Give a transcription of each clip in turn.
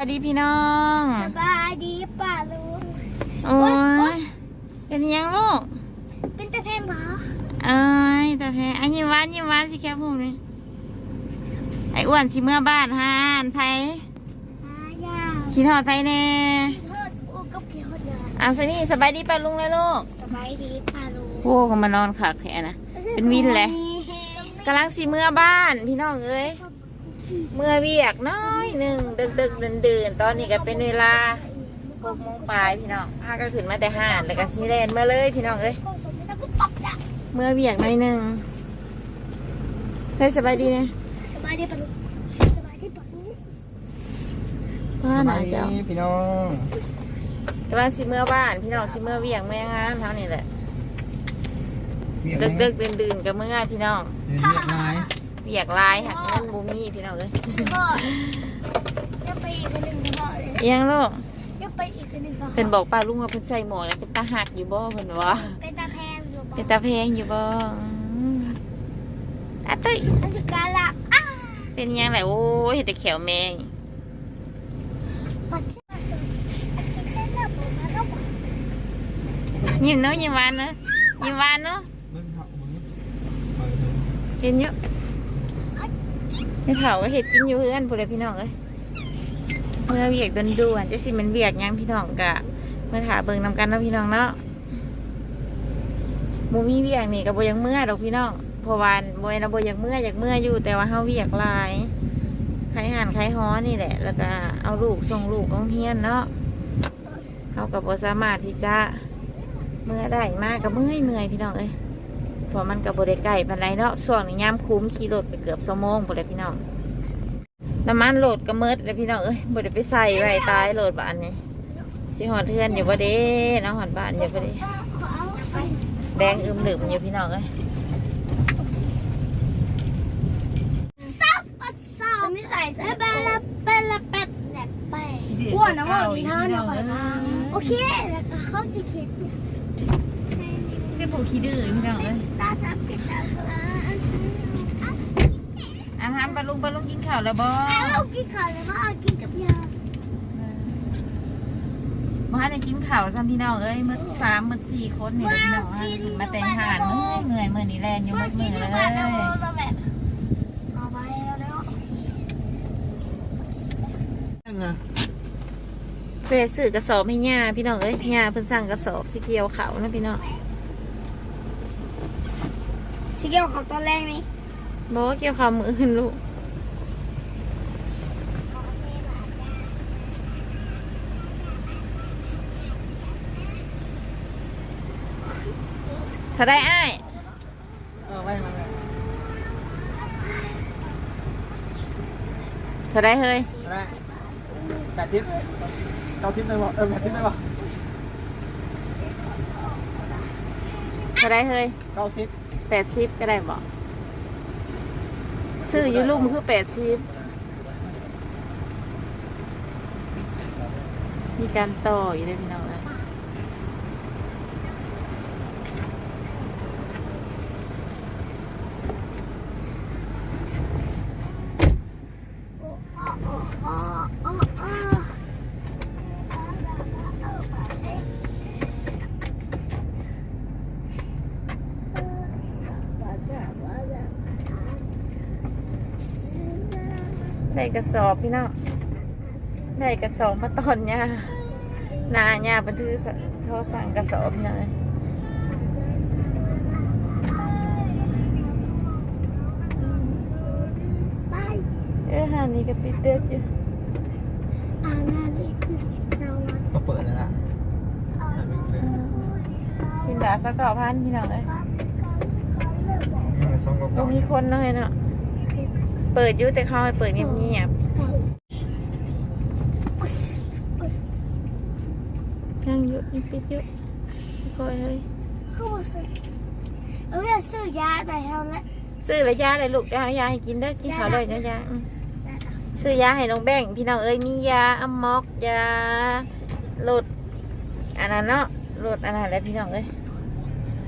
วัสดีพี่น้องสบายดีป่าลุงโอ้ยเป็นยังลูก เป็นตะเพนหมอเอ้ยแต่แพ้อันยิ้มหวานยิ้มหวานสิแค่พูดเลยไอ้อ้วนสิเมื่อบ้านฮานไผอายาวขี่ทอดไผแน่โทษอูกับพี่คนเดียวเอาสนี่สบายดีป้าลุงเลยลูก สบายดีป่าลุงโว้เขามานอนขักแค่นะ เป็นวินแหละกำลังสิเมื่อบ้านพี่น้องเอ้ย เมื่อเวียกน้อยหนึ่งดึกดึกเดินเดินๆตอนนี้ก็เป็นเวลาหกโมงปลายพี่น้องพาก็ขึ้นมาแต่ห้านแล้วก็ซีเลนเมื่อเลยพี่น้องเอ้ยก็สมมติก็ตบจ้ะเมื่อเวียกหน่อยหนึ่งเฮ้ยสบายดีเนี่ยสบายดีป่าลุงสบายดีป่าลุงว่าหนาสบยเจ้าดีพี่น้องกำลังสิเมื่อบ้านพี่น้องสิเมื่อเวียกเมื่องานเท่านี้แหละเรียกดึกไหมดึกเดินเดินๆกับเมื่อพี่น้องเรียกไม้ เวียกหลายหักเงินบูมีพี่น้องเอ้ยพ่อจะไปอีกคนหนึ่งพ่อเลยเอียังลูกจะไปอีกคนหนึ่งพ่อเพิ่นบอกป้าลุงว่าเพิ่นใส่หมวกแล้วเป็นตาหักอยู่บ่เพิ่นว่าเป็นตาแพงอยู่เป็นตาแพงอยู่บ่อืมอะตุ้ยอันสกาละอ้าเป็นยังไงโอ้ยเห็นแต่แขวแมงปัดที่ปัดสุดอันจะใช้หน้าผมมาแล้วบอกยิ้มเนาะยิ้มหวานเนาะยิ้มหวานเนาะเบิ้งผักมึงเห็นอยู่ นี่เผาก็เห็ดกินอยู่เพื่อนพูดเลยพี่น้องเอ้ยเมื่อเวียกด่วนๆจะสิมันเวียกยังพี่น้องกะเมื่อถาเบิ่งนำกันเนาะพี่น้องเนาะบูมีเวียกนี่กับโบยังเมื่อดอกพี่น้องเพราะวาโบยนะโบยังเมื่ออยากเมื่ออยู่ แต่ว่าเฮาเวียกลายใครหันใครฮ้อนี่แหละ แล้วก็เอาลูกส่งลูกโรงเรียนเนาะเฮากับโบสามารถที่จะเมื่อได้มากกับเมื่อยเมื่อยพี่น้องเอ้ย เพราะมันกับบริไก่ปันไรเนาะช่วงนี้ย่ำคุ้มขี่รถไปเกือบสมงบ่เลยพี่น้องน้ำมันโหลดกระเมิดเลยพี่น้องเอ้ยบ่ได้ไปใส่ไว้ตายโหลดบ้านนี่สิหอดเทือนอยู่บ่เด้น้องหอดบ้านอยู่บ่เด้แดงอึมดึมอยู่พี่น้องเอ้ยซับอัดซาไม่ใส่ใส่เบละเบละเป็ดแหนบไปอ้วนนะว่าทีท่าเนี่ยก่อนมาโอเคแล้วก็เข้าสิคิด ผูขี้ดื้อพี่น้องเอ้ยอาหารปลาลุงปลาลุงกินข้าวแล้วบ่เรากินข้าวเลยว่ากินกับยาบ่ให้ได้กินข้าวซ้ำพี่น้องเอ้ยมื้อสามมื้อสี่คนนี่พี่น้องให้ขึ้นมาแต่งหานเมื่อยเมื่อยมื้อนี้แลนอยู่ว่ามื้อกิมื้นอกัเลยเลยเปซื้อกระสอบให้ย่าพี่น้องเอ้ยย่าเพิ่นสั่งกระสอบสิเกียวเขาวนะพี่น้อง เกี่ยวของตอนแรกนี่บอกว่าเกี่ยวข้าวมืออื่นลูกถ้าได้อ้ายเออไว้ทำไงถ้าได้เฮ้ยได้แปดทิศเก้าทิศได้ป่ะเออแปดทิศได้ป่ะถ้าได้เฮ้ยเก้าทิศ แปดสิบก็ได้บอกซื้ออยู่ลูกมันคือแปดสิบมีการต่ออยู่เลยพี่น้องเลย โอ้โอ้โอ้โอ้โอ้ ได้กระสอบพี่น้องได้กระสอบมาตอนเนี่ยนาเนี่ยบันทึกโทรสั่งกระสอบพี่น้องเอ้ยไปเอ้ยหานี่ก็ปิดเด็ดอยู่อ่านานี่คือสวัสดิ์ก็เปิดแล้วล่ะสินดาสักเก้าพันพี่น้องเอ้ยยังไงซองก็บ่ก่อนมีคนเลยเนาะ เปิดอยู่แต่เขาให้เปิดเงียบๆยังอยู่ยังปิดอยู่คอยเฮ้ยเขาบอกซื้อเออจะซื้อยาไหนเท่านั้นซื้อระยาเลยลูกเดี๋ยวเอายาให้กินเด้อกินข้าวเลยเนาะยาอืมซื้อยาให้น้องแบ่งค์พี่น้องเอ้ยมียาอัมมอกยาลดอันนั้นเนาะลดอันนั้นแหละพี่น้องเอ้ย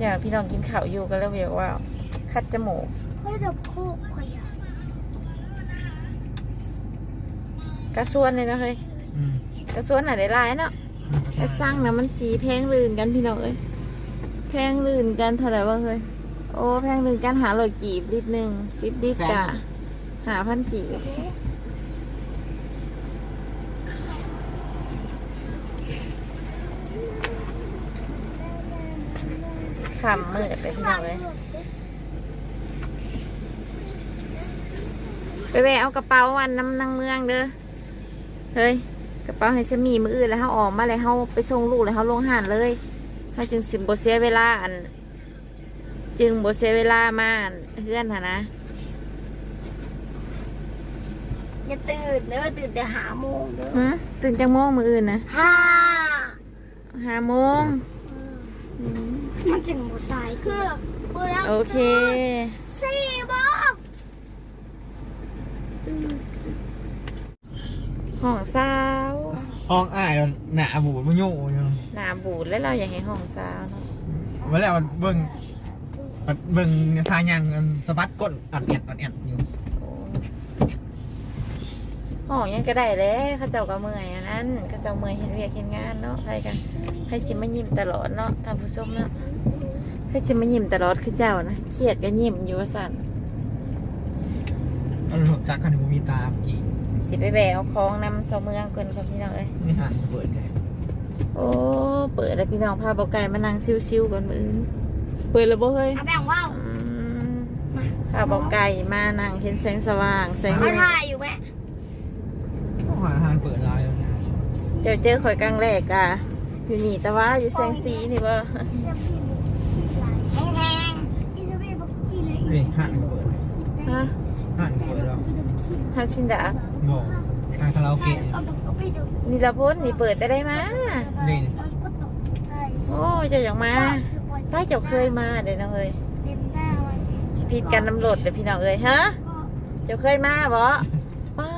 อย่าพี่น้องกินข้าวอยู่ก็เลยเรียกว่าคัดจมูกเฮ้ยเดี๋ยวโค กขยะกระส่วนเลยนะเฮ้ยเกระสวนอะไรหลายเนาะแต่สร้างนะมันสีแพงลื่นกันพี่น้องเอ้ยแพงลื่นกันเท่าไหร่วะเฮ้ยโอ้แพงลื่นกันหาร้อยกีบลิตรหนึ่งสิบลิตรกะหาพันกีบขำมืดไปพี่น้องเลยไปแวะเอากระเป๋าวันน้ำนางเมืองเด้อ เฮ้ยกระเป๋าให้สามีมืออื่นแล้วเขาออกมาเลยเขาไปส่งลูกเลยเขาลงหานเลยเขาจึงสิบเสียเวลาอัน จึงบเสียเวลามาอันเพื่อนหะนะอย่าตื่นเด้อตื่นแต่หาโมงเด้อฮะตื่นจังโมงมืออื่นนะห้าห้าโมงอืมมันจึงบ่สายคือบ่แล้วโอเคสี่โมง ห้องสาวห้องอ้ายหนาบูดมันโย่อยู่หนาบูดแล้วเราอยากให้ห้องสาวเนาะมาแล้วมันเบิ่งมันเบิ่งทางยังสะบัดก้นอัดแอดอัดแอดอยู่โอ้ห้องยังก็ได้เลยเขาเจ้าก็เมื่อยอันนั้นเขาเจ้าเมื่อยเห็นเวียกเห็นงานเนาะใครกันให้สิมายิ้มตลอดเนาะท่านผู้ชมเนาะให้สิมายิ้มตลอดคือเจ้านะเครียดก็ยิ้มอยู่ว่าสั่นเอาหลบจากกันผมมีตาเมื่อกี้ สิไปแบวของนำเสาเมืองเกินครับพี่น้องเอ้ยนี่หันเปิดเลยโอ้เปิดแล้วพี่น้องพาเบาไก่มานั่งชิวๆก่อนมืออื่นเปิดแล้วบ่เฮ้ยเอาแบ่งว่าวอืมพาเบาไก่มานั่งเห็นแสงสว่างแสงมาถ่ายอยู่แม่ต้องหาทางเปิดลายแล้วนะเจอเจอข่อยกลางแรกอะอยู่นี่แต่ว่าอยู่แสงสีนี่บ่เสื้อพี่บุกขี้ไหลแห้งๆอีเสื้อพี่บุกขี้ไหลนี่หันเปิดฮะหันเปิดแล้วฮาซินดา บอกทางคาราโอเกะก็ก็ไปดูนี่ละพ้นนี่เปิดได้ได้มา นี่ ก็ตกใจโอ้เจ้าอยากมาใต้เจ้าเคยมาเดี๋ยวน้องเอ้ยเต็มหน้าวันสพิดกันน้ำรดเดี๋ยวพี่น้องเอ้ยฮะ ก็เจ้าเคยมาบ่ป้า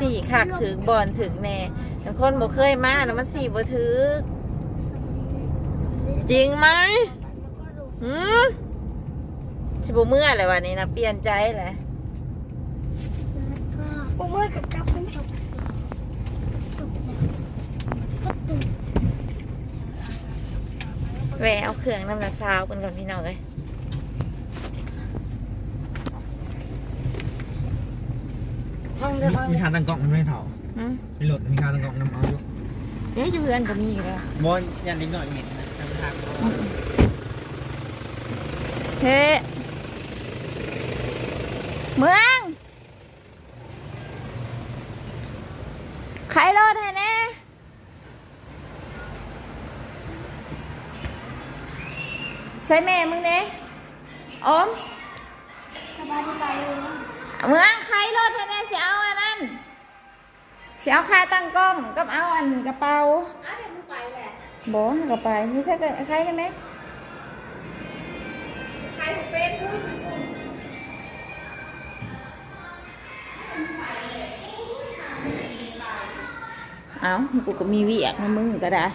สี่ขักถึงบอนถึงแน่บางคนบ่เคยมานะมันสี่บ่ถึกจริงไหมหืมชิบุเมื่ออะไรวันนี้นะเปลี่ยนใจแหละ ก็เมื่อกับกับมันตกตกก็ตกแหวะเอาเครื่องน้ำละซาวกันก่อนพี่น้องเอ้ยห้องเดียวมีมีทางตั้งกล้องมันไม่เท่าหืมมีรถมีทางตั้งกล้องนำเอาอยู่เอ๊ะอยู่เพื่อนก็มีอยู่แล้วบอลยันเล็กหน่อยเหม็นนะทางทางเฮ้เมืองใครรถให้แน่ ใส่แม่มึงเน่อมสบายสบายเลยเมืองใครรถให้แน่สิเอาอันนั้นสิเอาค่าตั้งกล้องกับเอาอันกระเป๋าอ้าวเดี๋ยวมึงไปแหละบอกกระไปไม่ใช่กันใครได้ไหมเอากูก็มีเวียกนะมึงก็ได้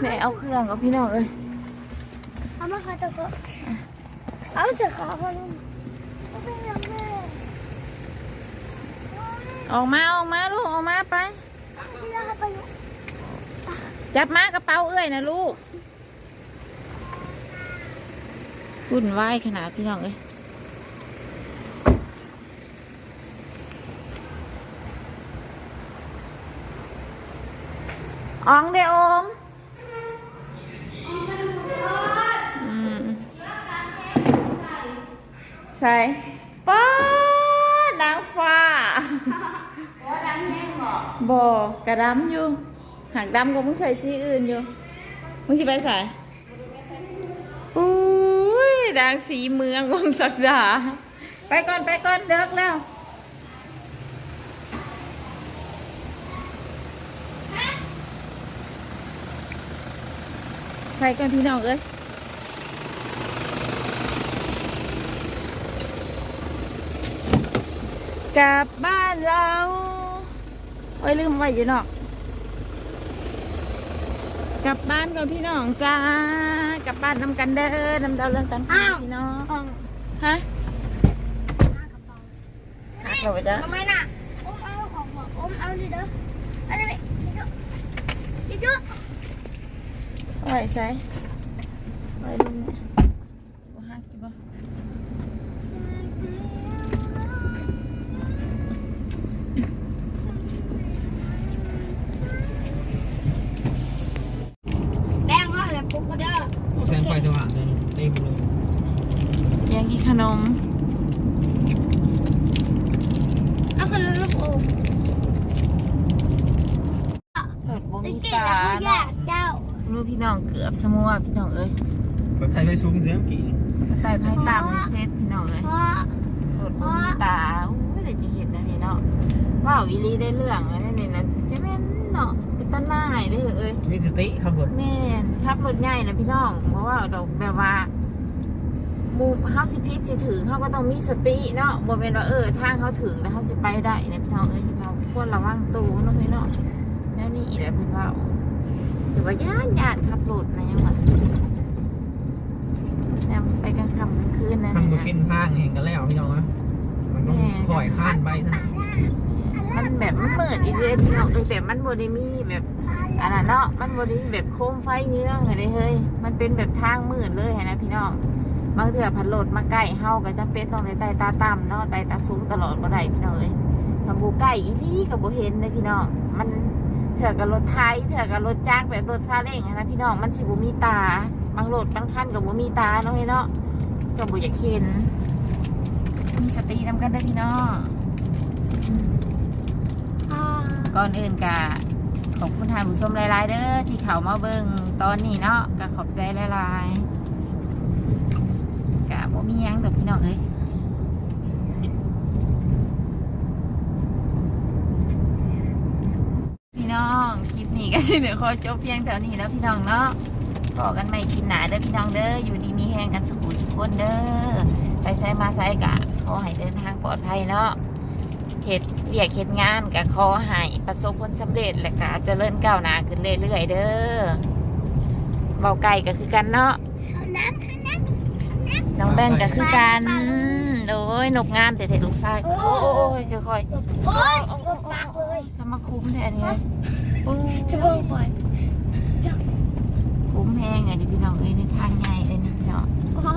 แม่เอาเครื่องกับพี่น้องเอ้ยเอามาค่ะตะก็เอาเสือขาวคนนึงเอาไปยังแม่ออกมาออกมาลูกออกมาไปที่เราไปอยู่จับมากระเป๋าเอ้ยนะลูกวุ่นวายขนาดพี่น้องเอ้ยอองเดออมอืม ใช่ป้าดนางฟ้าบอกระดำอยู่หากดำก็มึงใส่สีอื่นอยู่มึงสิไปใส่อุ้ยดังสีเมืองวังสักดา ไปก่อนไปก่อนเลิกแล้วไปก่อนพี่น้องเอ้ย กลับบ้านเราโอ้ยลืมไว้อยู่เนาะกลับบ้านก่อนพี่น้องจ้ากลับานน้ำกันเด้อน้ำดาวเรื่องตันพี่น้องฮะหักเราไปจ้ะทำไมน่ะอมเอาของหัวอมเอาดิเด้ออันนี้ดิจุ๊ดไหวใส่ไหวลุงเนี่ยบ่หักอีกบ่ แดงว่าอะไรปุ๊กก็เด้อ แสงไฟสว่างเลยเต็มเลย อยากกิน ขนม เอาคนละลูกอมเปิดบ่ตะมีกี้ตานะเขาแยเนาะกเจ้าลูกพี่น้องเกือบสมัวพี่น้องเอ้ยแบบใส่ไฟสูงเสียงกี่ไต่ไพ่ตามในเซตพี่น้องเอ้ยเพราะเปิดบ่มีตาอู้ยเดี๋ยวจะเห็นนะนี่เนาะว้าวอีหลีได้เรื่องแล้วนี่นะจะแม่นเนาะเป็นตาหน้ายเด้อเอ้ยมีสติขับรถแม่นขับรถใหญ่นะพี่น้อง เพราะว่าดอกแบบว่าห มูเฮาสิพิษสิถึงเขาก็ต้องมีสติเนาะบ่แม่นว่าเออทางเขาถึงแล้วเขาสิไปได้นะพี่น้องเอ้ยเราควรระวังตัวเนาะเฮ้ยเนาะแล้วนี่อีแหละเพิ่นว่าหรือว่าย่านย่านขับรถนะยังว่าแนวไปกลางค่ำกลางคืนนะทางบุนี่ฟินะนพางเห็นกันแล้วพี่น้องนะมันต้องคอยข้านไปท่านมันแบบมันมืดอีเด้พี่น้องเอ้ยแบบมันบ่ได้มีแบบอันนั้นเนาะมันบ่ได้มีแบบโคมไฟเงื้องอะไรเฮ้ยมันเป็นแบบทางมืดเลยนะพี่น้อง บางเถื่อพัดโหลดมาใกล้เฮาก็จำเป็นต้องในไตตาต่ำเนาะไต่ตาสูงตลอดบ่ได้พี่น้องเอ้ยถ้าบ่ใกล้อีหลีก็บ่เห็นเลยพี่น้อง มันเถื่อกับรถไทยเถื่อกับรถจักรแบบรถซาเล้งนะพี่น้องมันสิบ่มีตา บางรถบางคันก็บ่มีตาเนาะเฮ้ยเนาะก็บ่อยากเห็นมีสตินำกันเด้อพี่น้องก่อนอื่นกะขอบคุณทานผู้ชมหลาย ๆ เด้อที่เขามาเบิ่งตอนนี้เนาะก็ขอบใจหลาย ๆ มียังดอกพี่น้องเอ้ยพี่น้องคลิปนี้ก็สิเดี๋ยวขอจบเพียงเท่านี้แล้วพี่น้องเนาะบอกกันใหม่กินหนาเด้อพี่น้องเด้ออยู่ดีมีแห้งกันสุขุสุขคนเด้อไปใช้มาใช้กะขอให้เดินทางปลอดภัยเนาะเฮ็ดเรียกเฮ็ดงานก็ขอให้ประสบผลสำเร็จและก็เจริญก้าวหน้าขึ้นเรื่อยๆเด้อเบาไก่ก็คือกันเนาะเอาน้ำ น้ำน้องแบงก็คือกันโอ้ยนกงามแต่เด็ลูกชายโอ้ยค่อยโอ๊ยๆกดปากเลยสมาคุ้มแท้นี่เลยปุ้จะบอกก่อนคุ้มแห้งไงดิพี่น้องเอ้ยในทางใหญ่เลยนี่พี่น้องโอ้โห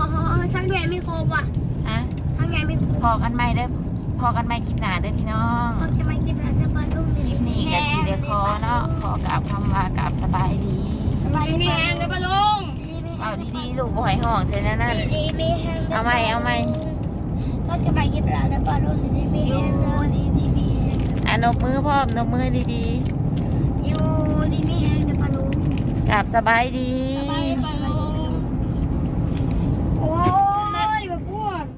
ทางใหญ่ไม่ครบว่ะฮะทางใหญ่ไม่ครบพอกันไหมเด้อพอกันไหมคลิปหน้าเด้อพี่น้องต้องจะมาคิดหาจะมาดูคลิปนี้ก็สิเดี๋ยวขอเนาะขอกราบคำว่ากราบสบายดีสบายดีแห้งเลยปะลุง เอาดีๆลูกบ่ให้ห้องเซ็นนั่นนั่นดีมีแห้งเอาไหมเอาไหมก็จะมาคิดหาจะมาดูดีมีแห้งดีดีมีแห้งอะนบมือพร้อมนบมือดีอยู่ดีมีแห้งจะมาลุงๆกราบสบายดีสบาย